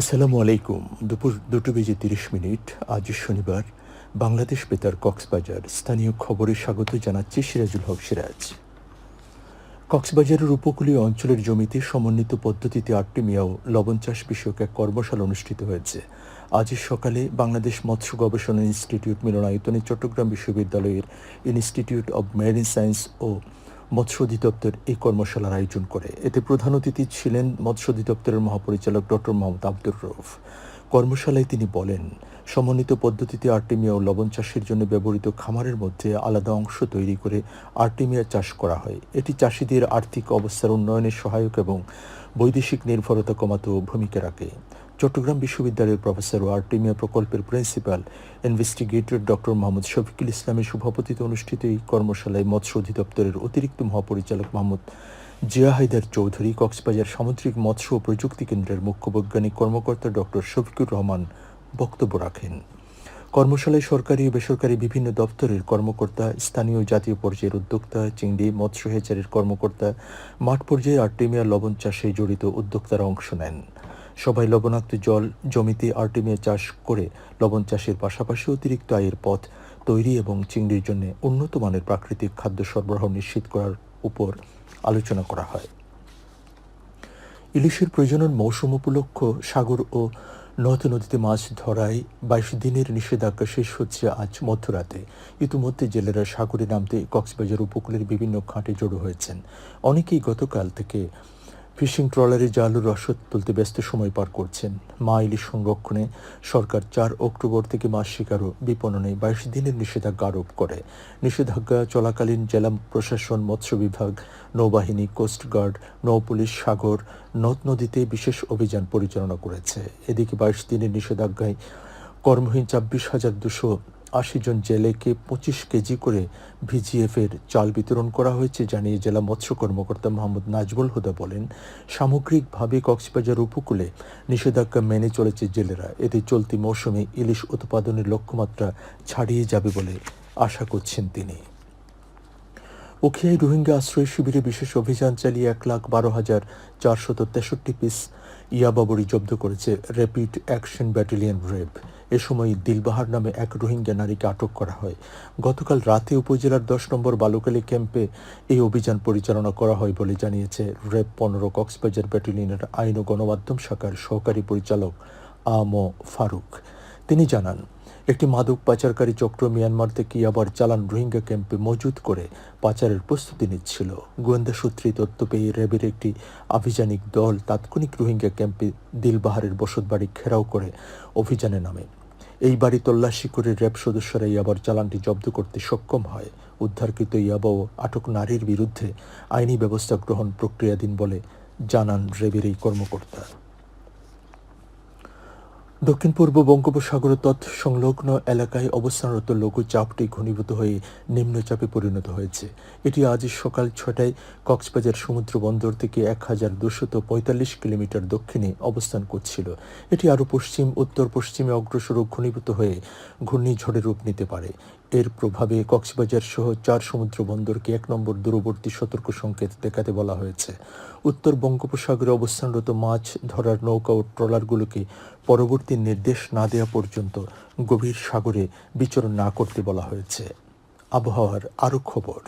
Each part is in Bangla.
আসসালামু আলাইকুম। দুপুর দুটো বেজে তিরিশ মিনিট। আজ শনিবার। বাংলাদেশ বেতার কক্সবাজার। স্থানীয় খবরে স্বাগত জানাচ্ছি সিরাজুল হক সিরাজ। কক্সবাজারের উপকূলীয় অঞ্চলের জমিতে সমন্বিত পদ্ধতিতে আটটি মিয়াও লবণ চাষ বিষয়ক এক কর্মশালা অনুষ্ঠিত হয়েছে। আজ সকালে বাংলাদেশ মৎস্য গবেষণা ইনস্টিটিউট মিলনায়তনে চট্টগ্রাম বিশ্ববিদ্যালয়ের ইনস্টিটিউট অব মেরিন সায়েন্স ও মৎস্য অধিদপ্তর এই কর্মশালার আয়োজন করে। এতে প্রধান অতিথি ছিলেন মৎস্য অধিদপ্তরের মহাপরিচালক ডক্টর মোহাম্মদ আব্দুর রৌফ কর্মশালায় তিনি বলেন, সমন্বিত পদ্ধতিতে আর্টেমিয়া ও লবণ চাষের জন্য ব্যবহৃত খামারের মধ্যে আলাদা অংশ তৈরি করে আর্টেমিয়া চাষ করা হয়। এটি চাষিদের আর্থিক অবস্থার উন্নয়নে সহায়ক এবং বৈদেশিক নির্ভরতা কমাতেও ভূমিকা রাখে। চট্টগ্রাম বিশ্ববিদ্যালয়ের প্রফেসর ও আর্টেমিয়া প্রকল্পের principal investigator doctor Mohammad Shafikul ইসলামের সভাপতিত্বে অনুষ্ঠিত এই কর্মশালায় মৎস্য অধিদপ্তরের অতিরিক্ত মহাপরিচালক মোহাম্মদ জিয়া হায়দার চৌধুরী, কক্সবাজার সামুদ্রিক মৎস্য ও প্রযুক্তি কেন্দ্রের মুখ্য বৈজ্ঞানিক কর্মকর্তা ডক্টর শফিকুর রহমান বক্তব্য রাখেন। কর্মশালায় সরকারি ও বেসরকারি বিভিন্ন দপ্তরের কর্মকর্তা, স্থানীয় জাতীয় পর্যায়ের উদ্যোক্তা, চিংড়ি, মৎস্য হেচারের কর্মকর্তা, মাঠ পর্যায়ে আর্টেমিয়া লবণ চাষে জড়িত উদ্যোক্তারা অংশ নেন। সবাই লবণাক্ত জল, জমিতে আর্টেমিয়া চাষ করে লবণ চাষের পাশাপাশি অতিরিক্ত আয়ের পথ তৈরি এবং চিংড়ির জন্য উন্নত মানের প্রাকৃতিক খাদ্য সরবরাহ নিশ্চিত করার উপর আলোচনা করা হয়। ইলিশের প্রজনন মৌসুম উপলক্ষ সাগর ও নদ নদীতে মাছ ধরায় বাইশ দিনের নিষেধাজ্ঞা শেষ হচ্ছে আজ মধ্যরাতে। ইতিমধ্যে জেলেরা সাগরে নামতে কক্সবাজার উপকূলের বিভিন্ন ঘাটে জড়ো হয়েছেন। অনেকেই গতকাল থেকে ফিশিং ট্রলারে জালুর রসদ তুলতে ব্যস্ত সময় পার করছেন। মা ইলিশ সংরক্ষণে সরকার চার অক্টোবর থেকে মাছ শিকার ও বিপণনে বাইশ দিনের নিষেধাজ্ঞা আরোপ করে। নিষেধাজ্ঞা চলাকালীন জেলা প্রশাসন, মৎস্য বিভাগ, নৌবাহিনী কোস্টগার্ড নৌপুলিশ সাগর, নদ নদীতে বিশেষ অভিযান পরিচালনা করেছে। এদিকে বাইশ দিনের নিষেধাজ্ঞায় কর্মহীন ছাব্বিশ হাজার দুশো আশি জন জেলেকে পঁচিশ কেজি করে ভিজিএফের চাল বিতরণ করা হয়েছে, জানিয়ে জেলা মৎস্য কর্মকর্তা মোহাম্মদ নাজবুল হুদা বলেন, সামগ্রিকভাবে কক্সবাজার উপকূলে নিষেধাজ্ঞা মেনে চলেছে জেলেরা। এতে চলতি মৌসুমে ইলিশ উৎপাদনের লক্ষ্যমাত্রা ছাড়িয়ে যাবে বলে আশা করছেন তিনি। উখিয়ায় রোহিঙ্গা আশ্রয় শিবিরে বিশেষ অভিযান চালিয়ে এক লাখ বারো হাজার চারশত তেষট্টি পিস ইয়াবাবরি জব্দ করেছে র্যাপিড অ্যাকশন ব্যাটালিয়ন রেব এ সময় দিলবাহার নামে এক রোহিঙ্গা নারীকে আটক করা হয়। গতকাল রাতে উপজেলার দশ নম্বর বালুকালী ক্যাম্পে এই অভিযান পরিচালনা করা হয় বলে জানিয়েছে রেব পনেরো কক্সবাজার ব্যাটালিয়নের আইন ও গণমাধ্যম শাখার সহকারী পরিচালক আম ফারুক। তিনি জানান, একটি মাদক পাচারকারী চক্র মিয়ানমার থেকে আবার চালান রোহিঙ্গা ক্যাম্পে মজুদ করে পাচারের প্রস্তুতি নিচ্ছিল। গোয়েন্দা সূত্রে তথ্য পেয়ে র্যাবের একটি আভিযানিক দল তাৎক্ষণিক রোহিঙ্গা ক্যাম্পে দিলবাহারের বসতবাড়ি ঘেরাও করে অভিযানে নামে। এই বাড়ি তল্লাশি করে র্যাব সদস্যরা ইয়াবার চালানটি জব্দ করতে সক্ষম হয়। উদ্ধারকৃত ইয়াবা ও আটক নারীর বিরুদ্ধে আইনি ব্যবস্থা গ্রহণ প্রক্রিয়াধীন বলে জানান র্যাবের এই কর্মকর্তা। দক্ষিণ পূর্ব বঙ্গোপসাগর তৎ সংলগ্ন এলাকায় অবস্থানরত লঘুচাপটি ঘনীভূত হয়ে নিম্নচাপে পরিণত হয়েছে। এটি আজ সকাল ছটায় কক্সবাজার সমুদ্র বন্দর থেকে এক হাজার দুশত পঁয়তাল্লিশ কিলোমিটার দক্ষিণে অবস্থান করছিল। এটি আরও পশ্চিম উত্তর পশ্চিমে অগ্রসর ঘনীভূত হয়ে ঘূর্ণিঝড়ে রূপ নিতে পারে। এর প্রভাবে কক্সবাজার সহ চার সমুদ্র বন্দরকে এক নম্বর দূরবর্তী সতর্ক সংকেত দেখাতে বলা হয়েছে। উত্তর বঙ্গোপসাগরে অবস্থানরত মাছ ধরার নৌকা ও ট্রলারগুলোকে পরবর্তী নির্দেশ না দেওয়া পর্যন্ত গভীর সাগরে বিচরণ না করতে বলা হয়েছে। আবহাওয়ার আরও খবর।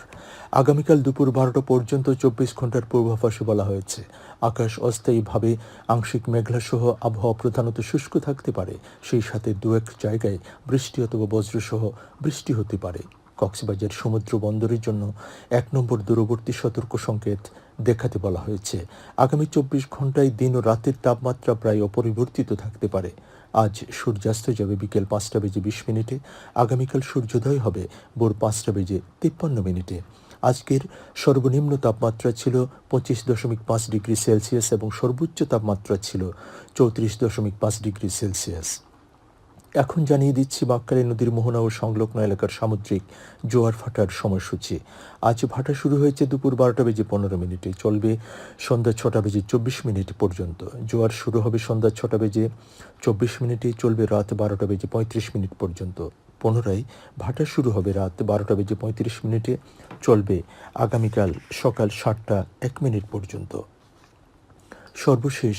আগামীকাল দুপুর বারোটা পর্যন্ত চব্বিশ ঘণ্টার পূর্বাভাসে বলা হয়েছে, আকাশ অস্থায়ীভাবে আংশিক মেঘলাসহ আবহাওয়া প্রধানত শুষ্ক থাকতে পারে, সেই সাথে দু এক জায়গায় বৃষ্টি অথবা বজ্রসহ বৃষ্টি হতে পারে। কক্সবাজার সমুদ্র বন্দরের জন্য এক নম্বর দূরবর্তী সতর্ক সংকেত দেখাতে বলা হয়েছে। আগামী চব্বিশ ঘন্টায় দিন ও রাতের তাপমাত্রা প্রায় অপরিবর্তিত থাকতে পারে। আজ সূর্যাস্ত যাবে বিকেল পাঁচটা বেজে বিশ মিনিটে। আগামীকাল সূর্যোদয় হবে ভোর পাঁচটা বেজে তিপ্পান্ন মিনিটে। আজকের সর্বনিম্ন তাপমাত্রা ছিল পঁচিশ দশমিক পাঁচ ডিগ্রি সেলসিয়াস এবং সর্বোচ্চ তাপমাত্রা ছিল চৌত্রিশ দশমিক পাঁচ ডিগ্রি সেলসিয়াস। এখন জানিয়ে দিচ্ছি বাক্কালী নদীর মোহনা ও সংলগ্ন এলাকার সামুদ্রিক জোয়ার ভাটার সময়সূচি। আজ ভাটা শুরু হয়েছে দুপুর বারোটা বেজে পনেরো মিনিটে। চলবে সন্ধ্যা ছটা বেজে চব্বিশ মিনিট পর্যন্ত। জোয়ার শুরু হবে সন্ধ্যা ছটা বেজে চব্বিশ মিনিটে। চলবে রাত বারোটা বেজে পঁয়ত্রিশ মিনিট পর্যন্ত। পুনরায় ভাটা শুরু হবে রাত বারোটা বেজে পঁয়ত্রিশ মিনিটে। চলবে আগামীকাল সকাল সাতটা এক মিনিট পর্যন্ত। সর্বশেষ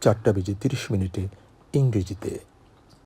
চারটা বেজে তিরিশ মিনিটে ইংরেজিতে।